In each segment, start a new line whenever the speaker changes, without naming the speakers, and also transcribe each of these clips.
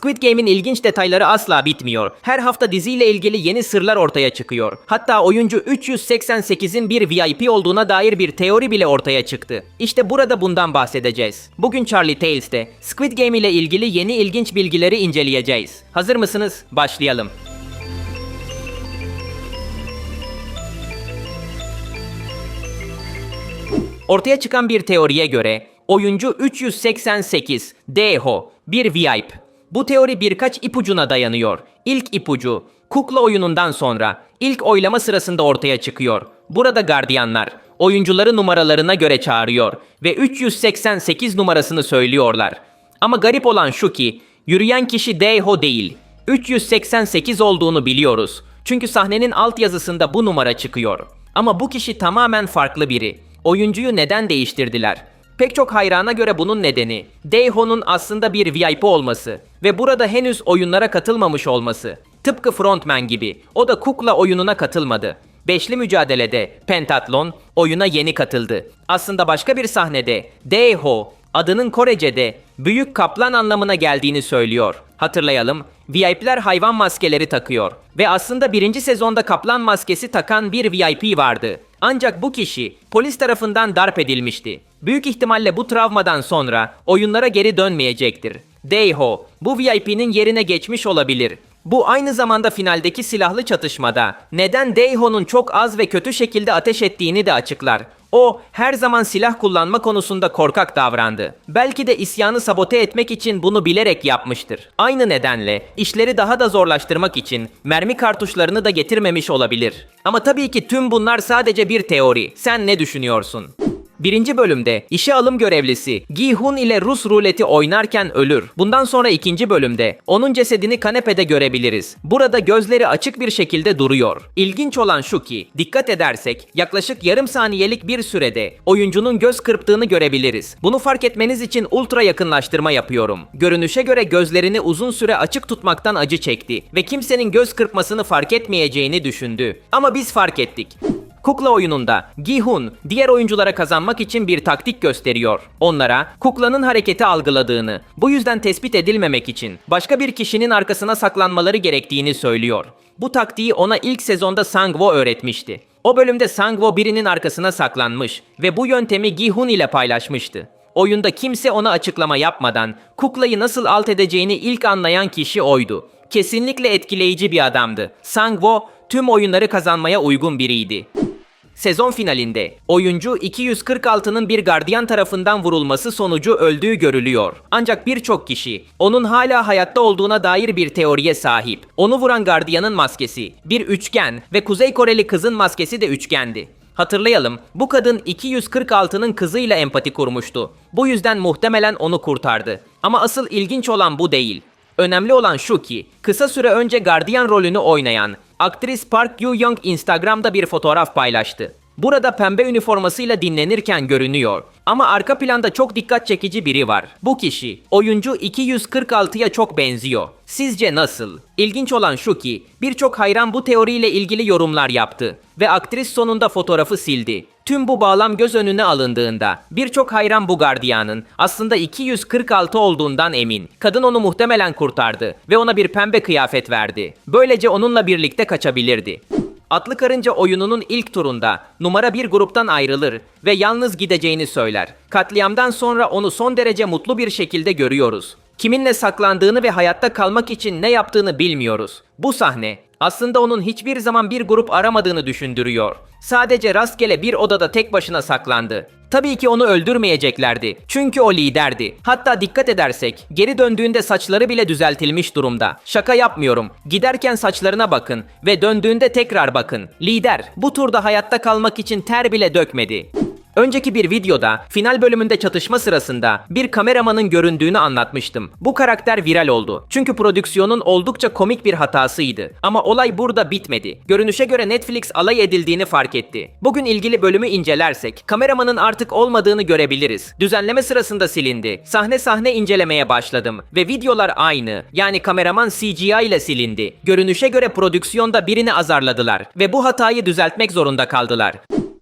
Squid Game'in ilginç detayları asla bitmiyor. Her hafta diziyle ilgili yeni sırlar ortaya çıkıyor. Hatta oyuncu 388'in bir VIP olduğuna dair bir teori bile ortaya çıktı. İşte burada bundan bahsedeceğiz. Bugün Charlie Tales'te Squid Game ile ilgili yeni ilginç bilgileri inceleyeceğiz. Hazır mısınız? Başlayalım. Ortaya çıkan bir teoriye göre oyuncu 388 Deho bir VIP. Bu teori birkaç ipucuna dayanıyor. İlk ipucu kukla oyunundan sonra ilk oylama sırasında ortaya çıkıyor. Burada gardiyanlar oyuncuları numaralarına göre çağırıyor ve 388 numarasını söylüyorlar. Ama garip olan şu ki yürüyen kişi Deho değil. 388 olduğunu biliyoruz. Çünkü sahnenin altyazısında bu numara çıkıyor. Ama bu kişi tamamen farklı biri. Oyuncuyu neden değiştirdiler? Pek çok hayrana göre bunun nedeni Deiho'nun aslında bir VIP olması ve burada henüz oyunlara katılmamış olması. Tıpkı Frontman gibi o da kukla oyununa katılmadı. Beşli mücadelede Pentathlon oyuna yeni katıldı. Aslında başka bir sahnede Deiho adının Korece'de büyük kaplan anlamına geldiğini söylüyor. Hatırlayalım, VIP'ler hayvan maskeleri takıyor ve aslında birinci sezonda kaplan maskesi takan bir VIP vardı. Ancak bu kişi polis tarafından darp edilmişti. Büyük ihtimalle bu travmadan sonra oyunlara geri dönmeyecektir. Deiho bu VIP'nin yerine geçmiş olabilir. Bu aynı zamanda finaldeki silahlı çatışmada neden Deiho'nun çok az ve kötü şekilde ateş ettiğini de açıklar. O her zaman silah kullanma konusunda korkak davrandı. Belki de isyanı sabote etmek için bunu bilerek yapmıştır. Aynı nedenle işleri daha da zorlaştırmak için mermi kartuşlarını da getirmemiş olabilir. Ama tabii ki tüm bunlar sadece bir teori. Sen ne düşünüyorsun? Birinci bölümde işe alım görevlisi Gi-hun ile Rus ruleti oynarken ölür. Bundan sonra ikinci bölümde onun cesedini kanepede görebiliriz. Burada gözleri açık bir şekilde duruyor. İlginç olan şu ki dikkat edersek yaklaşık yarım saniyelik bir sürede oyuncunun göz kırptığını görebiliriz. Bunu fark etmeniz için ultra yakınlaştırma yapıyorum. Görünüşe göre gözlerini uzun süre açık tutmaktan acı çekti ve kimsenin göz kırpmasını fark etmeyeceğini düşündü. Ama biz fark ettik. Kukla oyununda Gi-hun diğer oyunculara kazanmak için bir taktik gösteriyor. Onlara kuklanın hareketi algıladığını, bu yüzden tespit edilmemek için başka bir kişinin arkasına saklanmaları gerektiğini söylüyor. Bu taktiği ona ilk sezonda Sangwo öğretmişti. O bölümde Sangwo birinin arkasına saklanmış ve bu yöntemi Gi-hun ile paylaşmıştı. Oyunda kimse ona açıklama yapmadan kuklayı nasıl alt edeceğini ilk anlayan kişi oydu. Kesinlikle etkileyici bir adamdı. Sangwo tüm oyunları kazanmaya uygun biriydi. Sezon finalinde oyuncu 246'nın bir gardiyan tarafından vurulması sonucu öldüğü görülüyor. Ancak birçok kişi onun hala hayatta olduğuna dair bir teoriye sahip. Onu vuran gardiyanın maskesi bir üçgen ve Kuzey Koreli kızın maskesi de üçgendi. Hatırlayalım, bu kadın 246'nın kızıyla empati kurmuştu. Bu yüzden muhtemelen onu kurtardı. Ama asıl ilginç olan bu değil. Önemli olan şu ki, kısa süre önce gardiyan rolünü oynayan aktris Park Yoo Young Instagram'da bir fotoğraf paylaştı. Burada pembe üniformasıyla dinlenirken görünüyor. Ama arka planda çok dikkat çekici biri var. Bu kişi oyuncu 246'ya çok benziyor. Sizce nasıl? İlginç olan şu ki birçok hayran bu teoriyle ilgili yorumlar yaptı ve aktris sonunda fotoğrafı sildi. Tüm bu bağlam göz önüne alındığında birçok hayran bu gardiyanın aslında 246 olduğundan emin. Kadın onu muhtemelen kurtardı ve ona bir pembe kıyafet verdi. Böylece onunla birlikte kaçabilirdi. Atlı Karınca oyununun ilk turunda numara bir gruptan ayrılır ve yalnız gideceğini söyler. Katliamdan sonra onu son derece mutlu bir şekilde görüyoruz. Kiminle saklandığını ve hayatta kalmak için ne yaptığını bilmiyoruz. Bu sahne aslında onun hiçbir zaman bir grup aramadığını düşündürüyor. Sadece rastgele bir odada tek başına saklandı. Tabii ki onu öldürmeyeceklerdi. Çünkü o liderdi. Hatta dikkat edersek geri döndüğünde saçları bile düzeltilmiş durumda. Şaka yapmıyorum. Giderken saçlarına bakın ve döndüğünde tekrar bakın. Lider bu turda hayatta kalmak için ter bile dökmedi. Önceki bir videoda final bölümünde çatışma sırasında bir kameramanın göründüğünü anlatmıştım. Bu karakter viral oldu. Çünkü prodüksiyonun oldukça komik bir hatasıydı. Ama olay burada bitmedi. Görünüşe göre Netflix alay edildiğini fark etti. Bugün ilgili bölümü incelersek kameramanın artık olmadığını görebiliriz. Düzenleme sırasında silindi. Sahne sahne incelemeye başladım ve videolar aynı. Yani kameraman CGI ile silindi. Görünüşe göre prodüksiyonda birini azarladılar ve bu hatayı düzeltmek zorunda kaldılar.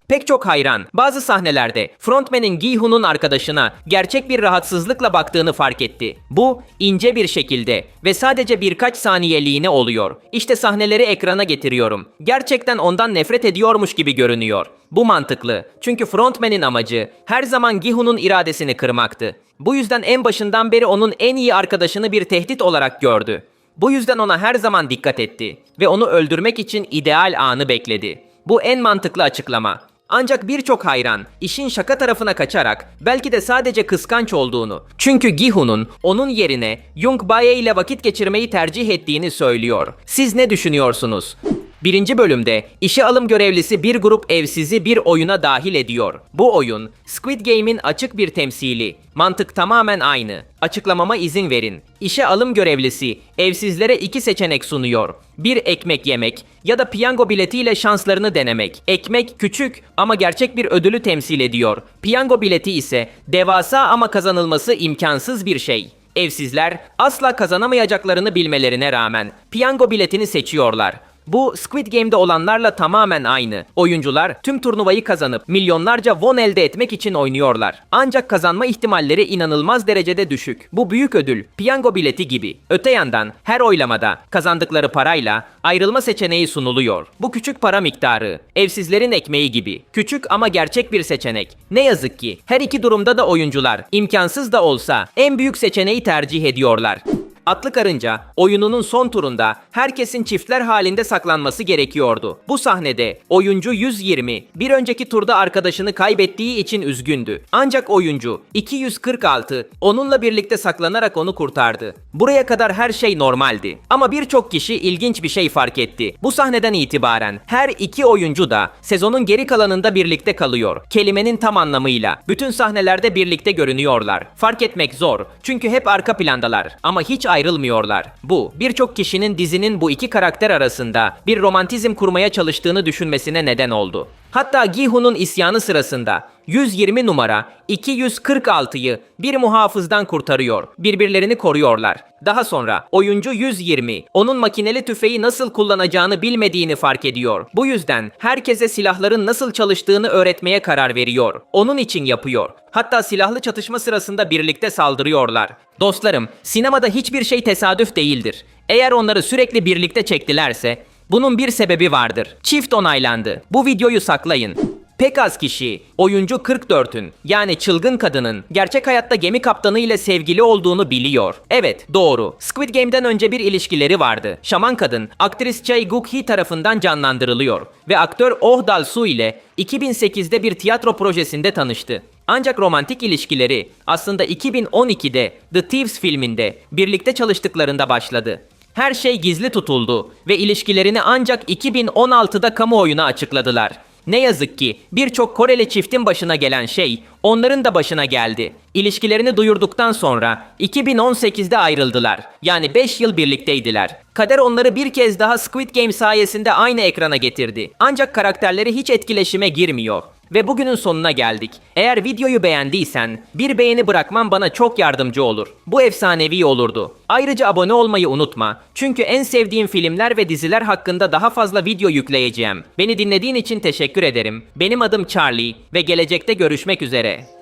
Pek çok hayran. Bazı sahnelerde frontman'in Gi-hun'un arkadaşına gerçek bir rahatsızlıkla baktığını fark etti. Bu ince bir şekilde ve sadece birkaç saniyeliğine oluyor. İşte sahneleri ekrana getiriyorum. Gerçekten ondan nefret ediyormuş gibi görünüyor. Bu mantıklı. Çünkü frontman'in amacı her zaman Gi-hun'un iradesini kırmaktı. Bu yüzden en başından beri onun en iyi arkadaşını bir tehdit olarak gördü. Bu yüzden ona her zaman dikkat etti ve onu öldürmek için ideal anı bekledi. Bu en mantıklı açıklama. Ancak birçok hayran işin şaka tarafına kaçarak belki de sadece kıskanç olduğunu, çünkü Gihu'nun onun yerine Jung Bae ile vakit geçirmeyi tercih ettiğini söylüyor. Siz ne düşünüyorsunuz? Birinci bölümde işe alım görevlisi bir grup evsizi bir oyuna dahil ediyor. Bu oyun Squid Game'in açık bir temsili. Mantık tamamen aynı. Açıklamama izin verin. İşe alım görevlisi evsizlere iki seçenek sunuyor. Bir ekmek yemek ya da piyango biletiyle şanslarını denemek. Ekmek küçük ama gerçek bir ödülü temsil ediyor. Piyango bileti ise devasa ama kazanılması imkansız bir şey. Evsizler asla kazanamayacaklarını bilmelerine rağmen piyango biletini seçiyorlar. Bu Squid Game'de olanlarla tamamen aynı. Oyuncular tüm turnuvayı kazanıp milyonlarca won elde etmek için oynuyorlar. Ancak kazanma ihtimalleri inanılmaz derecede düşük. Bu büyük ödül piyango bileti gibi. Öte yandan her oylamada kazandıkları parayla ayrılma seçeneği sunuluyor. Bu küçük para miktarı evsizlerin ekmeği gibi. Küçük ama gerçek bir seçenek. Ne yazık ki her iki durumda da oyuncular imkansız da olsa en büyük seçeneği tercih ediyorlar. Atlı Karınca oyununun son turunda herkesin çiftler halinde saklanması gerekiyordu. Bu sahnede oyuncu 120 bir önceki turda arkadaşını kaybettiği için üzgündü. Ancak oyuncu 246 onunla birlikte saklanarak onu kurtardı. Buraya kadar her şey normaldi. Ama birçok kişi ilginç bir şey fark etti. Bu sahneden itibaren her iki oyuncu da sezonun geri kalanında birlikte kalıyor. Kelimenin tam anlamıyla. Bütün sahnelerde birlikte görünüyorlar. Fark etmek zor. Çünkü hep arka plandalar. Ama hiç ayrılmıyorlar. Bu birçok kişinin dizinin bu iki karakter arasında bir romantizm kurmaya çalıştığını düşünmesine neden oldu. Hatta Gihu'nun isyanı sırasında 120 numara 246'yı bir muhafızdan kurtarıyor. Birbirlerini koruyorlar. Daha sonra oyuncu 120 onun makineli tüfeği nasıl kullanacağını bilmediğini fark ediyor. Bu yüzden herkese silahların nasıl çalıştığını öğretmeye karar veriyor. Onun için yapıyor. Hatta silahlı çatışma sırasında birlikte saldırıyorlar. Dostlarım, sinemada hiçbir şey tesadüf değildir. Eğer onları sürekli birlikte çektilerse bunun bir sebebi vardır. Çift onaylandı. Bu videoyu saklayın. Pek az kişi oyuncu 44'ün yani çılgın kadının gerçek hayatta gemi kaptanı ile sevgili olduğunu biliyor. Evet doğru. Squid Game'den önce bir ilişkileri vardı. Şaman kadın aktris Chae Guk-hee tarafından canlandırılıyor ve aktör Oh Dal-soo ile 2008'de bir tiyatro projesinde tanıştı. Ancak romantik ilişkileri aslında 2012'de The Thieves filminde birlikte çalıştıklarında başladı. Her şey gizli tutuldu ve ilişkilerini ancak 2016'da kamuoyuna açıkladılar. Ne yazık ki birçok Koreli çiftin başına gelen şey onların da başına geldi. İlişkilerini duyurduktan sonra 2018'de ayrıldılar. Yani 5 yıl birlikteydiler. Kader onları bir kez daha Squid Game sayesinde aynı ekrana getirdi. Ancak karakterleri hiç etkileşime girmiyor. Ve bugünün sonuna geldik. Eğer videoyu beğendiysen bir beğeni bırakman bana çok yardımcı olur. Bu efsanevi olurdu. Ayrıca abone olmayı unutma. Çünkü en sevdiğim filmler ve diziler hakkında daha fazla video yükleyeceğim. Beni dinlediğin için teşekkür ederim. Benim adım Charlie ve gelecekte görüşmek üzere.